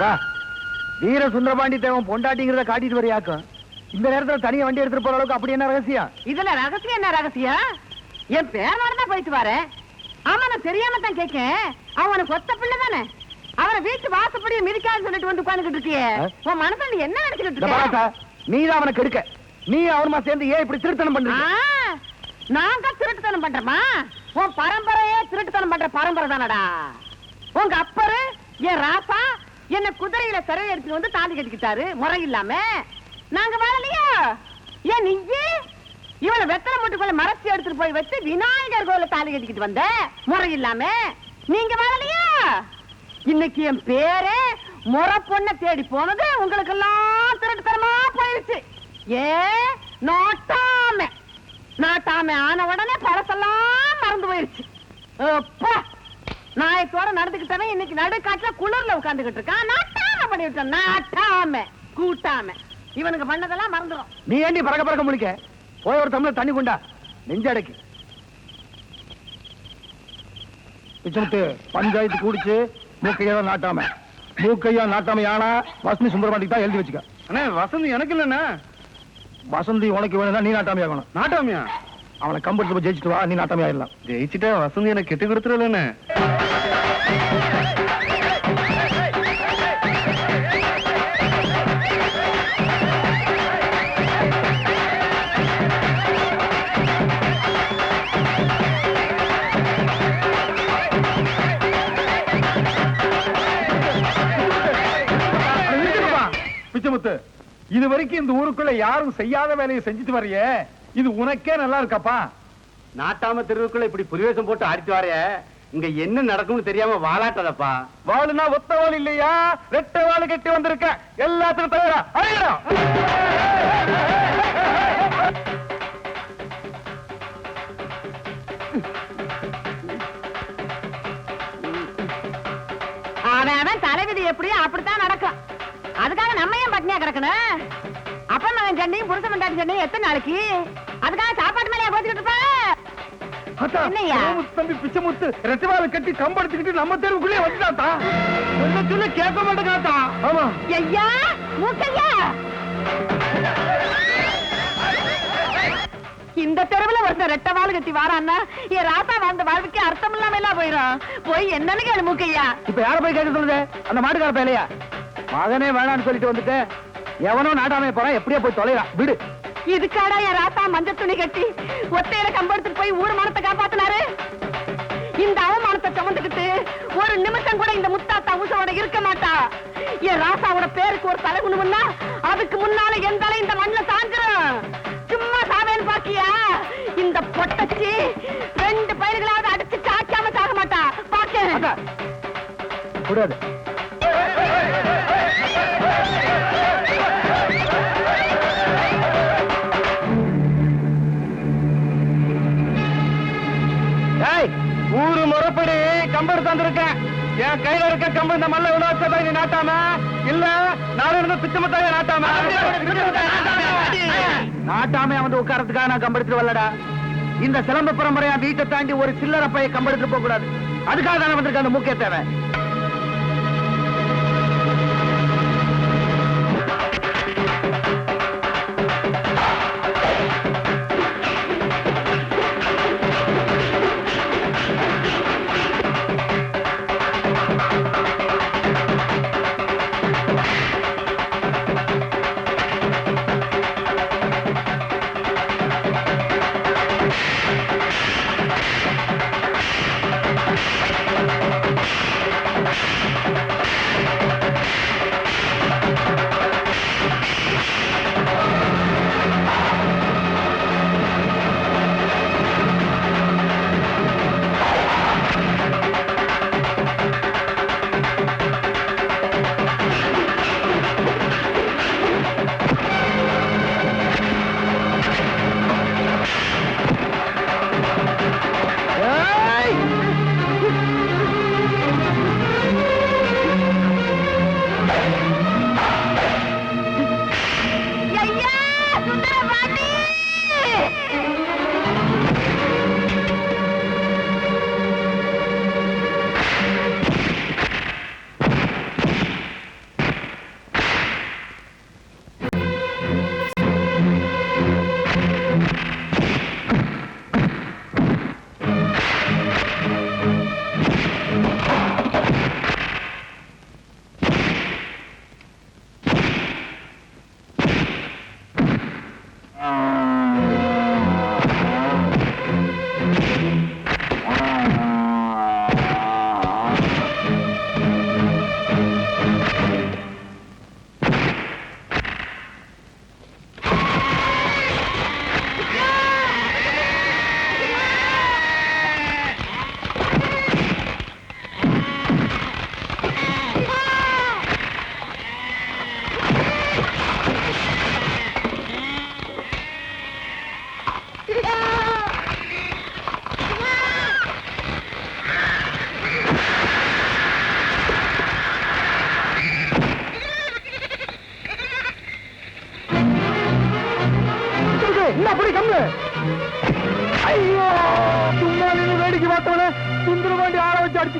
வா. வீர சுந்தரபாண்டி தேவன் பொண்டாட்டிங்கிறத காட்டிட்டு வரையாக்கும் இந்த நேரத்துல தனியா வண்டி எடுத்துட்டு போற அளவுக்கு அப்படி என்ன ரகசியம்? இதுல ரகசியம் என்ன ரகசியம்? என் பேரோட தான் போயிட்டு வரேன் ஆமா நான் தெரியாம தான் கேட்கேன் அவனுக்கு ஒத்த பிள்ளை தானே? அவனை வீட்டு வாசப்படியை மிதிக்காதுன்னு சொல்லிட்டு வந்து உட்கார்ந்துகிட்டு இருக்கியே? உன் மனசுல நீ என்ன நினைச்சுக்கிட்டு இருக்க? நீ தான் அவனை கெடுக்க. நீ அவனுமா சேர்ந்து ஏன் இப்படி திருத்தனம் ஆ, பண்றீங்க நான் தான் திருட்டுத்தனம் பண்றேமா உன் பரம்பரையே திருட்டுத்தனம் பண்ற பரம்பரை தானடா. உங்க அப்பரு என் ராசா என்ன குதிரையில சிறை எடுத்துட்டு வந்து தாலி கட்டிக்கிட்டாரு முறை இல்லாம. நாங்க வாழலையா? ஏன் நீங்க இவனை வெத்தலை முட்டுக்குள்ள மறைச்சி எடுத்துட்டு போய் வச்சு விநாயகர் கோயில தாலி கட்டிக்கிட்டு வந்த முறை இல்லாம. நீங்க வாழலையா? இன்னைக்கு என் பேரே முறை பொண்ண தேடி போனது உங்களுக்கு எல்லாம் திருட்டுத்தனமா போயிடுச்சு. ஏ நோட்டாம. நாட்டாம ஆன உடனே பழசெல்லாம் மறந்து போயிருச்சு நாயத்தோட நடந்துகிட்டவன் இன்னைக்கு நடுக்காட்டுல குளிர்ல உட்காந்துக்கிட்டு இருக்கான். நாட்டாம பண்ணிவிட்டான். நாட்டாம கூட்டாம. இவனுக்கு பண்ணதெல்லாம் மறந்துடும் நீ ஏண்டி பறக்க பறக்க முடிக்க போய் ஒரு தமிழ் தண்ணி கொண்டா. நெஞ்சடைக்கு பஞ்சாயத்து கூடிச்சு. மூக்கையா நாட்டாம. மூக்கையா நாட்டாம யானா வசந்தி சுந்தரபாண்டிக்கு தான் எழுதி வச்சுக்க. அண்ணே வசந்தி எனக்கு இல்லண்ணே. வசந்தி உனக்கு வேணும்னா நீ நாட்டாம ஆகணும் நாட்டாமியா? அவனை கம்பெடுத்து போய் ஜெயிச்சுட்டு வா நீ நாட்டாம ஆயிடலாம் ஜெயிச்சுட்டா வசந்தி எனக்கு கெட்டு கொடுத்துருலண்ணே இது வரைக்கும் இந்த ஊருக்குள்ள யாரும் செய்யாத வேலையை செஞ்சுட்டு வரையே. இது உனக்கே நல்லா இருக்கப்பா. நாட்டாம தெருவுக்குள்ள இப்படி புரிவேசம் போட்டு ஆடிட்டு வாரே. இங்க என்ன நடக்கும்னு தெரியாம வாலாட்டதப்பா. வாளுனா ஒத்த வாள் இல்லையா? ரெட்டை வாள் கட்டி வந்திருக்க. எல்லாத்துக்கும் தயாரா அழியணும் அவன் தலைவிதி எப்படியோ அப்படித்தான் பட்னியா கிடக்கணும். அப்ப மகன் சண்டையும் புருஷ மண்டாட்டி சண்டையும் எத்தனை நாளைக்கு? அதுக்காக சாப்பாட்டு மேலே போச்சுக்கிட்டு இருப்ப? தம்பி கட்டி கம்பெடுத்துக்கிட்டு நம்ம தெருவுக்குள்ளே வந்துட்டாத்தா சொல்ல சொல்ல கேட்க மாட்டேங்காத்தா ஆமா. ஐயா மூக்கையா? இந்த தெருவுல ஒருத்தன் ரெட்ட வாள் கட்டி வாரான்னா என் ராசா வாழ்ந்த வாழ்வுக்கு அர்த்தம் இல்லாம எல்லாம் போயிடும் போய் என்னன்னு கேளு மூக்கையா. இப்ப யார போய் கேட்க சொல்லுது? அந்த மாட்டுக்கார பேலையா மகனே வேணாம்னு சொல்லிட்டு வந்துட்டு எவனோ நாட்டாமே போறான் எப்படியோ போய் தொலைறான் விடு. இதுக்காடா என் ராசா மஞ்ச துணி கட்டி ஒத்தையில கம்பெடுத்துட்டு போய் ஊர் மானத்தை காப்பாத்தினாரு? இந்த அவமானத்தை சுமந்துக்கிட்டு ஒரு நிமிஷம் கூட இந்த முத்தாத்தா உசோட இருக்க மாட்டா. என் ராசாவோட பேருக்கு ஒரு தலை குணுமுன்னா அதுக்கு முன்னால என் தலை இந்த மண்ணுல சாஞ்சிரும். சும்மா சாவேன்னு பாக்கியா? இந்த பொட்டச்சி ரெண்டு பயிர்களாவது அடிச்சு சாக்காம சாக மாட்டா. பாக்க கூடாது என் கையில இருக்க கம்பு இந்த மல்ல விட நீ நாட்டாம? இல்ல நாடு இருந்து பிச்சமத்தாய நாட்டாம? நாட்டாம வந்து உட்காரத்துக்காக நான் கம்பெடுத்துட்டு வரலடா. இந்த சிலம்ப பரம்பரையா வீட்டை தாண்டி ஒரு சில்லறை பைய கம்பெடுத்துட்டு போக கூடாது அதுக்காக தானே வந்திருக்க அந்த முக்கிய தேவை.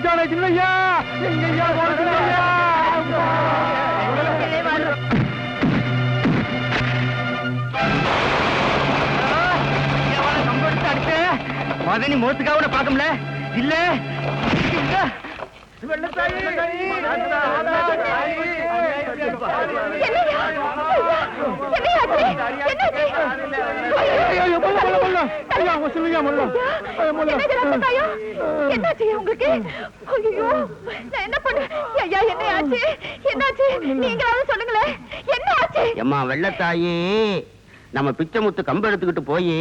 வந்துட்டானே சின்னையா! எங்கய்யா போன மதனி மோத்துக்காக பார்க்கல இல்ல வெள்ளத்தாயி நம்ம பிச்சமுத்து கம்பு எடுத்துக்கிட்டு போய்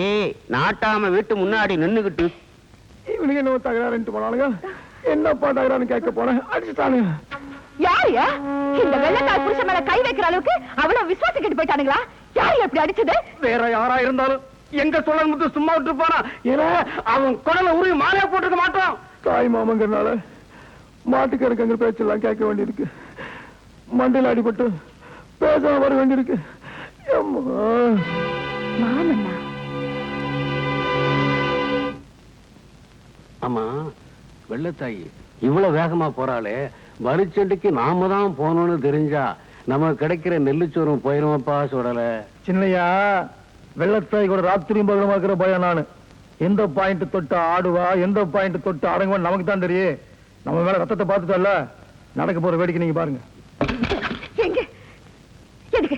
நாட்டாம வீட்டு முன்னாடி நின்னுகிட்டு இவனுக்கு என்ன தகராறுன்ட்டு போனானுங்க என்னப்பா தகராறுன்னு கேட்க போனேன் அடிச்சுட்டானுங்க யாரியா? இந்த வெள்ளக்கார புருஷன் மேல கை வைக்கிற அளவுக்கு அவ்வளவு விசுவாசம் கெட்டு போயிட்டானுங்களா? யாரு எப்படி அடிச்சது? வேற யாரா இருந்தாலும் எங்க சொல்ல முத்து சும்மா விட்டு போனா? ஏன்னா அவன் குடல உருவி மாலையா போட்டுக்க மாட்டான். தாய் மாமங்கிறனால மாட்டுக்கருக்கங்க பேச்செல்லாம் கேட்க வேண்டியிருக்கு. மண்டையில் அடிபட்டு பேசாம வர வேண்டியிருக்கு. அம்மா. மாமன்னா ஆமா வெள்ளத்தாயி இவ்வளவு வேகமா போறாளே வரிச்செடிக்கு நாம தான் போகணும்னு தெரிஞ்சா நமக்கு கிடைக்கிற நெல்லுச்சோறும் போயிருமாப்பா சுடல. சின்னையா வெள்ளத்தாய் கூட ராத்திரியும் பகலமா இருக்கிற பயம் நானு. எந்த பாயிண்ட் தொட்டு ஆடுவா எந்த பாயிண்ட் தொட்டு அடங்குவான்னு நமக்கு தான் தெரியும் நம்ம மேல ரத்தத்தை பார்த்துட்டல நடக்க போற வேடிக்கை நீங்க பாருங்க. எங்க? எதுக்கு?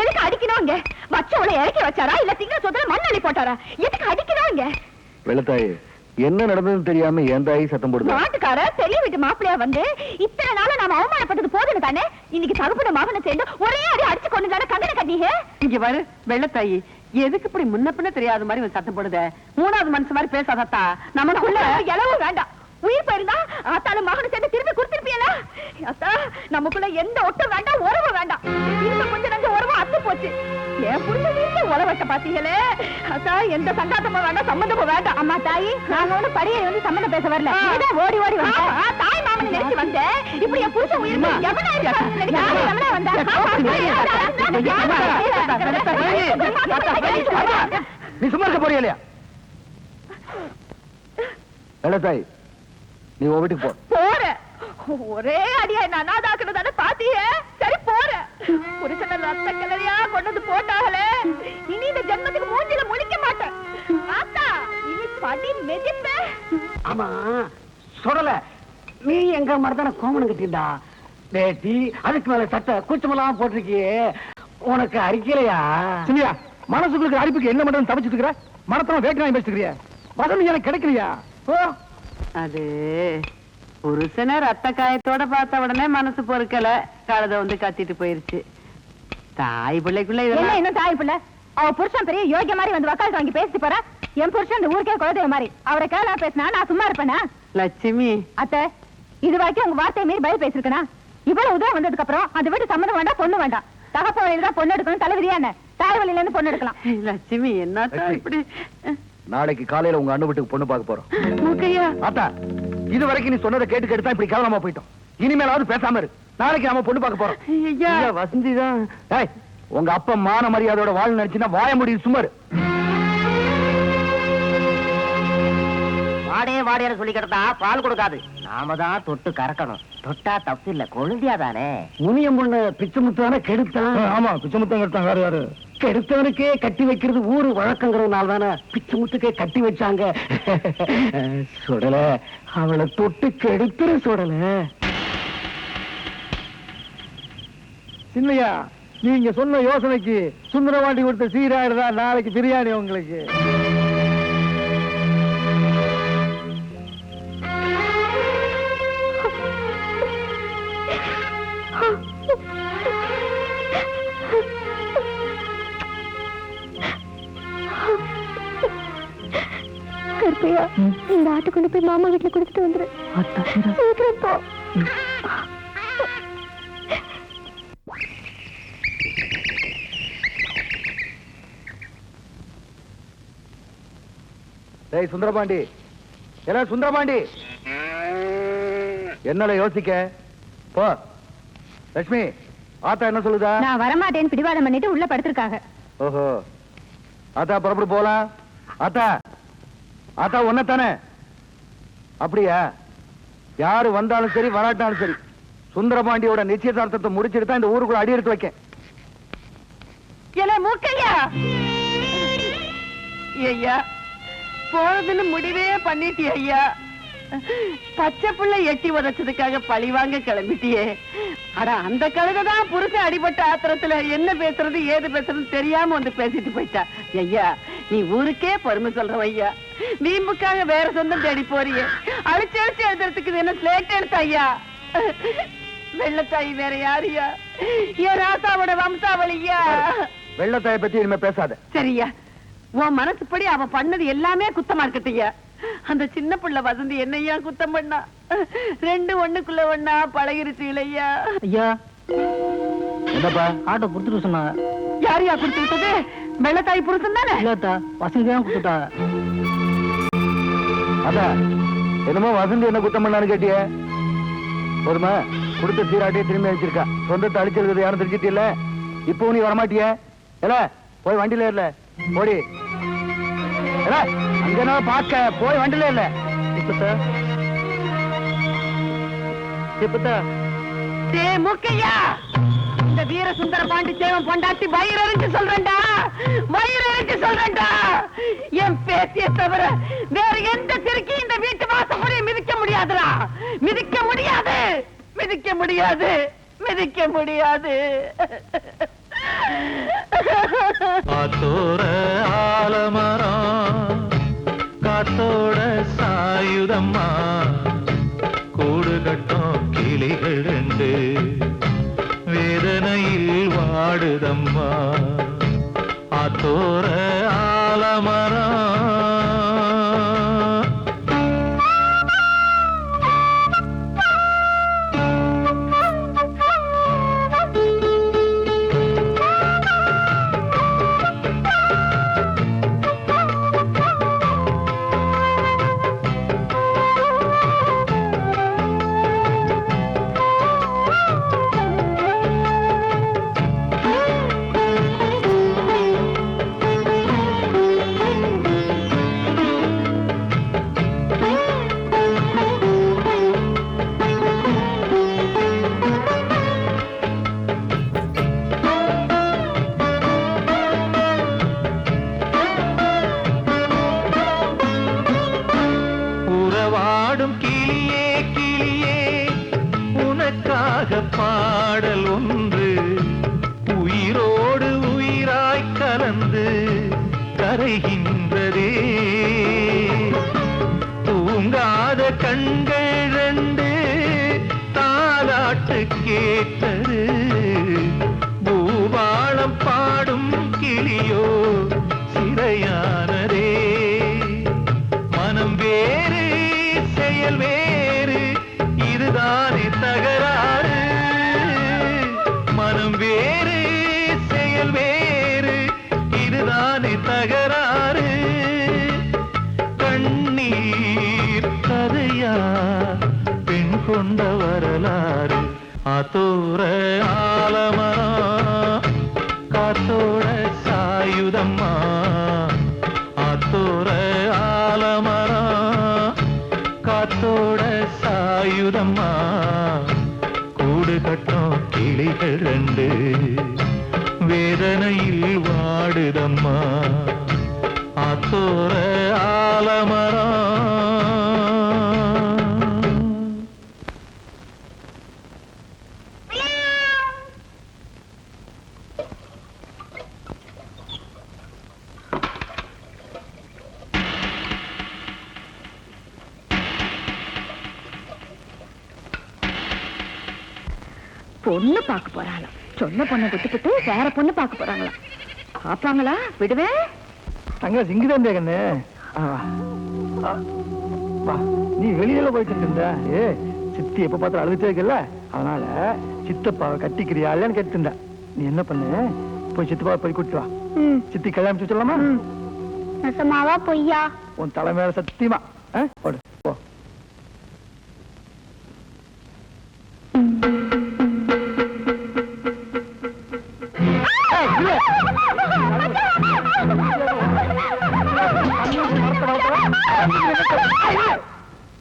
எதுக்கு அடிக்கணும் இங்க வச்சவளை இறக்கி வச்சாரா? இல்ல திங்க சொத்துல மண்ணள்ளி போட்டாரா? எதுக்கு அடிக்கணும் இங்க வெள்ளத்தாய் என்ன நடந்ததுன்னு தெரியாம என் தாய் சத்தம் நாட்டுக்கார பெரிய வீட்டு மாப்பிளையா வந்து இத்தனை நாளா நாம அவமானப்பட்டது போதும் தானே? இன்னைக்கு தகுப்பன மகனை சேர்ந்து ஒரே அடி அடிச்சு கொண்டு தானே கங்கன கட்டிங்க இங்க பாரு வெள்ளத்தாயி. எதுக்கு இப்படி முன்ன பின்ன தெரியாத மாதிரி சத்தம் போடுத? மூணாவது மனுஷன் மாதிரி பேசாதத்தா? நமக்குள்ள நமக்குள்ள எலவு வேண்டாம். உயிர் போயிருந்தா ஆத்தாலும் மகனை சேர்ந்து திரும்பி கொடுத்திருப்பியல அத்தா நமக்குள்ள எந்த ஒட்டும் வேண்டாம் உறவு வேண்டாம் இருந்த கொஞ்ச நஞ்ச உறவு அத்து போச்சு என் புரிஞ்ச வீட்டுல உறவட்ட பாத்தீங்களே அத்தா எந்த சங்காத்தமும் வேண்டாம் சம்பந்தமும் வேண்டாம் அம்மா தாயி நாங்க ஒண்ணு படியை வந்து சம்பந்தம் பேச வரல ஓடி ஓடி தாய் மாமன் நினைச்சு வந்தேன் இப்படி என் புருஷன் உயிர் எவனா வந்தா? நீ சும்மா இருக்க போறியா இல்லையா வெள்ளத்தாய் நீ உன் வீட்டுக்கு போ. போறேன். ஒரே அடியா என்ன அனாதாக்குனதான பாத்தியே? சரி போறேன். புருஷன ரத்த கிளறியா கொண்டு வந்து போட்டாங்களே இனி இந்த ஜென்மத்துக்கு மூஞ்சில முழிக்க மாட்டேன். ஆத்தா இனி படி மெதிப்பேன் ஆமா சுடல நீ எங்க மரத்தான கோமணம் கட்டிண்டா டேட்டி அதுக்கு மேல சட்டை கூச்சமெல்லாம் போட்டிருக்கியே. உனக்கு அரிக்கலையா சின்னியா மனசுக்குள்ள அரிப்புக்கு என்ன பண்றதுன்னு தவிச்சிட்டு இருக்கிற? மனத்தனம் வேட்டனாய் பேசிக்கிறியா பதில் எனக்கு கிடைக்கலையா? ஓ அது புருஷனை ரத்த காயத்தோட பார்த்த உடனே மனசு பொறுக்கல. கழுத வந்து கத்திட்டு போயிருச்சு. தாய் பிள்ளைக்குள்ள என்ன இதெல்லாம் இன்னும் தாய் பிள்ளை? அவ புருஷன் பெரிய யோகிய மாதிரி வந்து வக்காலத்து வாங்கி பேசிட்டு போறா? என் புருஷன் இந்த ஊருக்கே குலதெய்வம் மாதிரி. அவரை கேளா பேசினா நான் சும்மா இருப்பேனா? லட்சுமி. அத்தை இது வரைக்கும் உங்க வார்த்தையை மீறி பதில் பேசிருக்கனா இவ்வளவு உதவம் வந்ததுக்கு அப்புறம் அந்த வீட்டு சம்மந்தம் வேண்டாம் பொண்ணு வேண்டாம். தகப்ப வழியில தான் பொண்ணு எடுக்கணும் தலைவிதியா என்ன? தாய் வழியில இருந்து பொண்ணு எடுக்கலாம். லட்சுமி லட்சுமி. இப்படி? நாளைக்கு காலையில உங்க அண்ணன் வீட்டுக்கு பொண்ணு பார்க்க போறோம். மூக்கையா. ஆத்தா இது வரைக்கும் நீ சொன்னதை கேட்டு கேட்டு தான் இப்படி கேவலமா போயிட்டோம். இனிமேலாவது பேசாம இரு. நாளைக்கு நாம பொண்ணு பார்க்க போறோம். ஐயா. வசந்தி தான். உங்க அப்பா மான மரியாதையோட வாழ் நினைச்சுன்னா வாய முடியும் சுமார் வாடே வாடேன்னு சொல்லி கிடத்தா பால் கொடுக்காது. நாம தான் தொட்டு கறக்கணும். தொட்டா தப்பு இல்ல கொழுந்தியா தானே. முனியம் பொண்ணு பிச்சு முத்தான கெடுத்தான். ஆமா பிச்சமுத்தம் கட்டாங்க வேற யாரு? கெடுத்தவனுக்கே கட்டி வைக்கிறது ஊரு வழக்கங்கிறதுனால தானே பிச்சு முத்துக்கே கட்டி வச்சாங்க. சுடல அவளை தொட்டு கெடுத்துரு சுடல. சின்னையா நீங்க சொன்ன யோசனைக்கு சுந்தரவாண்டி கொடுத்த சீராயிடுதா நாளைக்கு பிரியாணி உங்களுக்கு. கருப்பையா இந்த ஆட்டு கொண்டு போய் மாமா வீட்டுல கொடுத்துட்டு வந்துரு. சீக்கிரம் போ. டேய் சுந்தரபாண்டி. என்ன சுந்தரபாண்டி? என்னல யோசிக்க? போ. லட்சுமி ஆத்தா என்ன சொல்லுதா? நான் வரமாட்டேன்னு பிடிவாதம் பண்ணிட்டு உள்ள படுத்திருக்காங்க. ஓஹோ. ஆத்தா புறப்பட்டு போலாம். ஆத்தா. அதான் ஒன்னதானே அப்படியா? யாரு வந்தாலும் சரி வராட்டாலும் சரி சுந்தரபாண்டியோட நிச்சயதார்த்தத்தை முடிச்சிட்டு தான் இந்த ஊருக்குள்ள அடி எடுத்து வைக்க மூக்கையா ஐயா போறதுன்னு முடிவே பண்ணிட்டியே ஐயா. பச்சை புள்ள எட்டி உதச்சதுக்காக பழி வாங்க கிளம்பிட்டியே. ஆனா அந்த கழுதைதான் புருஷன் அடிபட்ட ஆத்திரத்துல என்ன பேசுறது ஏது பேசுறது தெரியாம வந்து பேசிட்டு போயிட்டா. ஐயா நீ ஊருக்கே பெருமை சொல்ற ஐயா. வீம்புக்காக வேற சொந்தம் தேடி போறியே. அழிச்சு அழிச்சு எழுதுறதுக்கு இது என்ன ஸ்லேட் எடுத்த ஐயா? வெள்ளத்தாய் வேற யாருயா என் ராசாவோட வம்சாவளியா வெள்ளத்தாய பத்தி இனிமே பேசாத. சரியா உன் மனசுப்படி அவன் பண்ணது எல்லாமே குத்தமா இருக்கட்டையா அந்த சின்ன புள்ள வசந்தி என்னையா குத்தம் பண்ணா? ரெண்டு ஒண்ணுக்குள்ள ஒண்ணா பழகிருச்சு இல்லையா ஐயா. என்னப்பா? ஆட்டோ கொடுத்துட்டு சொன்னாங்க. யாரையா கொடுத்து விட்டது? வெள்ளத்தாய் புருஷன் தானே? இல்லத்தா வசதி தான் கொடுத்துட்டாங்க அதான் என்னமோ வசந்தி என்ன குத்தம் பண்ணான்னு கேட்டிய? போதுமா கொடுத்த சீராட்டியே திரும்பி அழிச்சிருக்கா சொந்தத்தை அழிச்சிருக்கிறது யாரும் தெரிஞ்சிட்டு இல்ல இப்போ நீ வரமாட்டிய? இல்ல போய் வண்டியில இல்ல போடி அங்க பார்க்க? போய் வண்டியில இல்ல இப்பத்தா இப்பத்தா டே மூக்கையா! வீர சுந்தர பாண்டிச்சேவன் பொண்டாட்டி வயிறு அறிஞ்சு சொல்றேன்டா. வயிறு அறிஞ்சு சொல்றேன்டா. என் பேத்திய தவிர வேற எந்த திருக்கி இந்த வீட்டு வாசப்படியை மிதிக்க முடியாதுடா. மிதிக்க முடியாது. மிதிக்க முடியாது. மிதிக்க முடியாது. காத்தோர ஆலமரம் காத்தோட சாயுதம்மா. கூடு கட்டும் கிளிகள் ரெண்டு வாடுதம்மா ஆத்தோர ஆலமரம். இதுதானே தகராறு. கண்ணீர் கதையா? பெண் கொண்ட வரலாறு. ஆத்தோர பொண்ணு பார்க்க போறாளாம் சொன்ன பொண்ணை விட்டுவிட்டு வேற பொண்ணு பார்க்க போறாங்களாம். பாப்பாங்களா விடுவேன் அங்க சிங்கிதான் கண்ணு? ஆ, ஆ, வா. நீ வெளியில போயிட்டு இருந்த ஏ சித்தி எப்ப பார்த்தாலும் அழுதுட்டே இருக்கல அதனால சித்தப்பாவை கட்டிக்கிறியா இல்லைன்னு கேட்டு நீ என்ன பண்ணு? போய் சித்தப்பாவை போய் கூட்டிட்டு வா. சித்தி கல்யாணம் சொல்லலாமா நெசமாவா பொய்யா? உன் தலை மேல சத்தியமா? போடு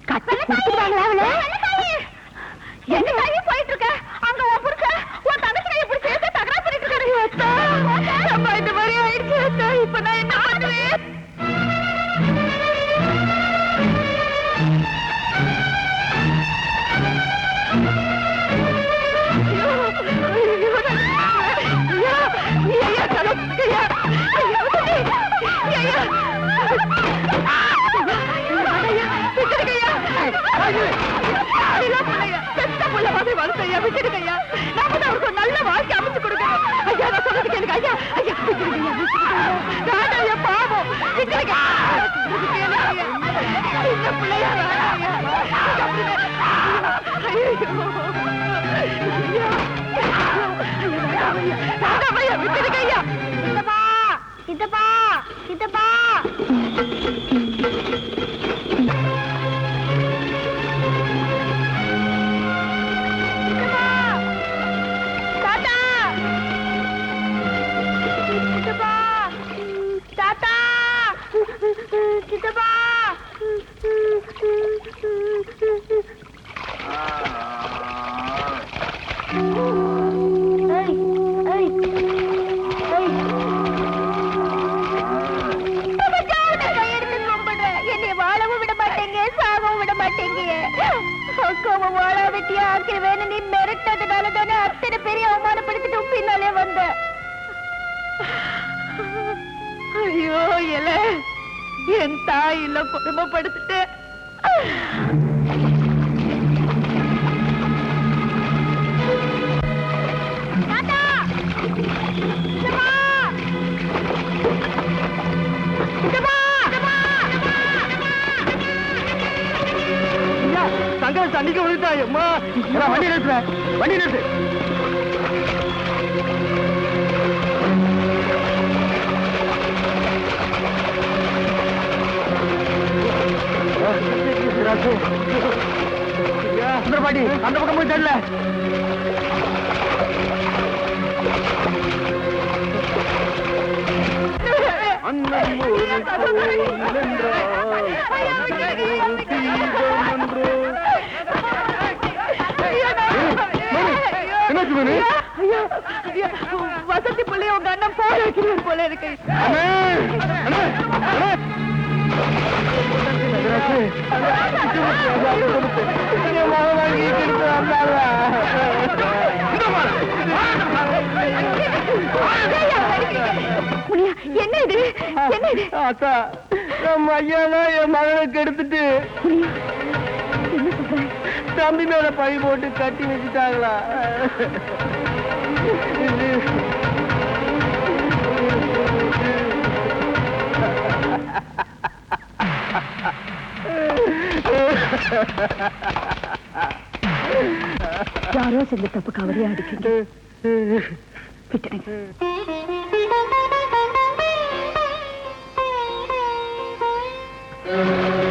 கட்டி கொடுத்துருவாங்களா அவள எங்க தாயி அங்க உன் உன் தங்கச்சி கையை பிடிச்சி தகரா பண்ணிட்டு இருக்காரு இந்த மாதிரி ஆயிடுச்சு அத்தா என்ன சித்தப்பா சித்தப்பா சித்தப்பா வாழா வாழ வெட்டியா ஆக்கிடுவேன்னு நீ மிரட்டதுனால தானே அத்தனை பெரிய அவமானப்படுத்திட்டு பின்னாலே வந்த. ஐயோ இல. என் தாய் இல்ல கொடுமைப்படுத்திட்டு தங்க தண்ணிக்கு விழுத்தா அம்மா ஏடா, வண்டி நிறுத்துற வண்டி நிறுத்து சுந்தரபாண்டி அந்த பக்கம் போய் தெரியல அண்ணன் ஒரு கோயில் என்றால் என்னாச்சு மணி ஐயா, ஐயா, வசதி பிள்ளை உங்க அண்ணன் போட வைக்கிறார் போல இருக்கு. என்ன இது? என்ன இது? அத்தா நம்ம ஐயா என் மகனுக்கு எடுத்துட்டு. தம்பி மேல பழி போட்டு கட்டி வச்சுட்டாங்களா? யாரோ செஞ்ச தப்பு கவலையா அடிக்கீங்க விட்டுடுங்க. சுப்பிரமணி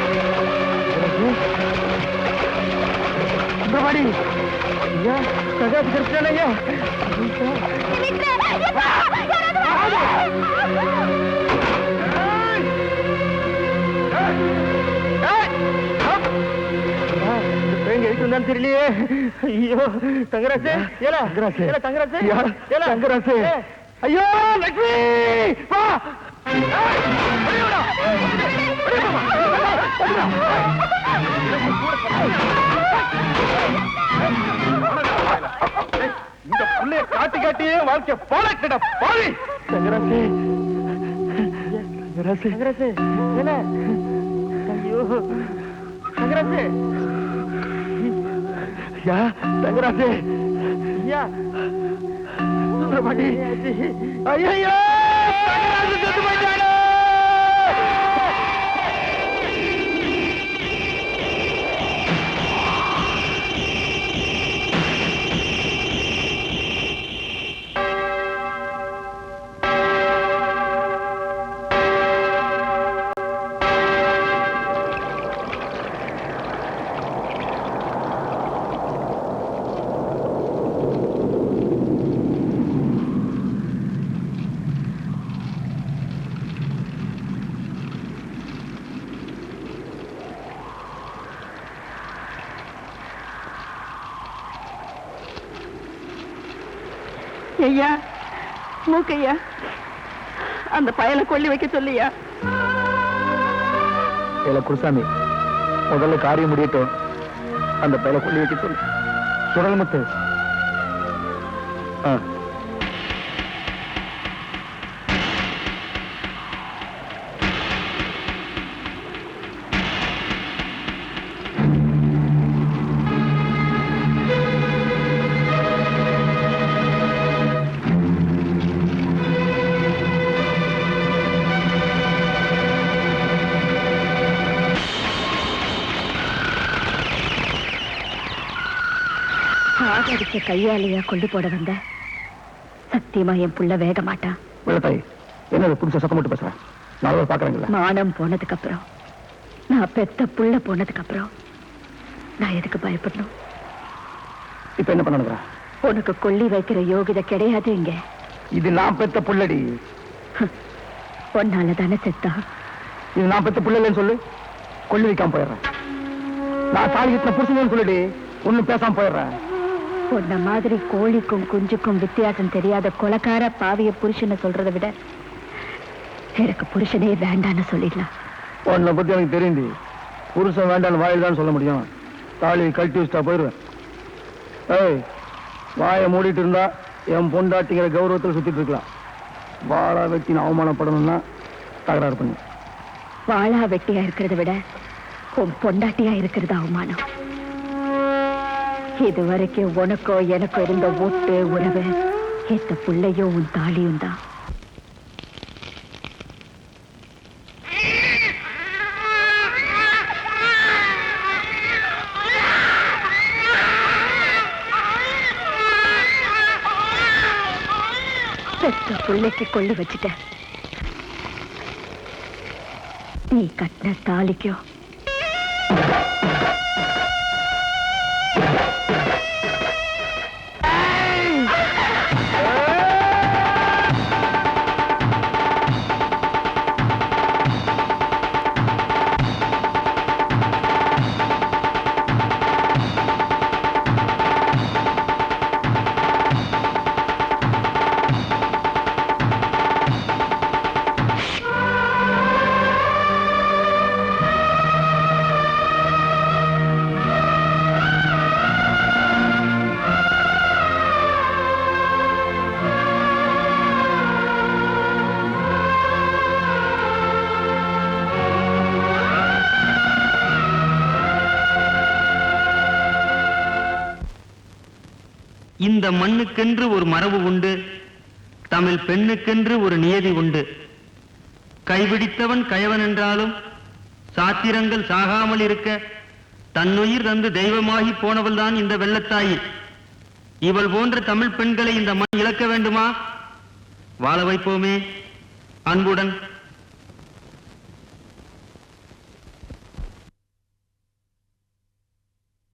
ஐயா சகாஜ் கிருஷ்ணன் ஐயா தெரியலையே ஐயோ தங்கராசு ஏலா தங்கராசு ஏலா தங்கராசு ஏலா தங்கராசு ஐயோ லட்சுமி வா இந்த புள்ளைய காட்டி காட்டியே வாழ்க்கை பாலக்கிட பாவி தங்கராசு தங்கராசு தங்கராசு ஏல ஐயோ. தங்கராசு ஐயா தங்கராசு ஐயா. தங்கராசு ஐயா மூக்கையா? அந்த பயலை கொல்லி வைக்க சொல்லியா? ஏல குருசாமி முதல்ல காரியம் முடியட்டும். அந்த பயலை கொள்ளி வைக்க சொல்லு. சுடல்முத்து ஆ. கையாலையா கொண்டு போட வந்த? சத்தியமா என் புள்ள வேக மாட்டான் வெள்ளத்தாய் என்னது புதுசா சத்தம் போட்டு பேசுறேன் நாலு பாக்குறேங்கல்ல மானம் போனதுக்கு அப்புறம் நான் பெத்த புள்ள போனதுக்கு அப்புறம் நான் எதுக்கு பயப்படணும்? இப்ப என்ன பண்ணணுங்கிற? உனக்கு கொல்லி வைக்கிற யோகிதை கிடையாது இங்க. இது நான் பெத்த புள்ளடி. உன்னால தானே செத்தா. இது நான் பெத்த புள்ள இல்லைன்னு சொல்லு. கொல்லி வைக்காம போயிடுறேன். நான் தாலி கட்டின புருஷன் சொல்லுடி. ஒண்ணும் பேசாம போயிடுறேன். உன்ன மாதிரி கோழிக்கும் குஞ்சுக்கும் வித்தியாசம் தெரியாத கொலக்கார பாவிய புருஷனை சொல்றதை விட எனக்கு புருஷனே வேண்டான்னு சொல்லிடலாம். உன்னை பத்தி எனக்கு தெரியும்டி. புருஷன் வேண்டாம்னு வாயில் தான் சொல்ல முடியும். தாலி கழட்டி வச்சுட்டா போயிடுவேன். ஏய் வாயை மூடிட்டு இருந்தா என் பொண்டாட்டிங்கிற கௌரவத்தில் சுத்திட்டு இருக்கலாம். வாழா வெட்டி நான் அவமானப்படணும்னா தகராறு பண்ணு. வாளா வெட்டியா இருக்கிறத விட உன் பொண்டாட்டியா இருக்கிறது அவமானம். இது வரைக்கும் உனக்கோ எனக்கோ இருந்த ஒட்டு உறவு எத்த புள்ளையும் உன் தாலியும் தான் பெத்த புள்ளைக்கு கொள்ளு வச்சுட்ட. நீ கட்டின தாலிக்கோ. இந்த மண்ணுக்கென்று ஒரு மரபு உண்டு தமிழ் பெண்ணுக்கென்று ஒரு நியதி உண்டு. கைபிடித்தவன் கயவன் என்றாலும் சாத்திரங்கள் சாகாமல் இருக்க தன்னுயிர் தந்து தெய்வமாகி போனவள்தான் இந்த வெள்ளத்தாயி. இவள் போன்ற தமிழ் பெண்களை இந்த மண் இழக்க வேண்டுமா? வாழ வைப்போமே. அன்புடன்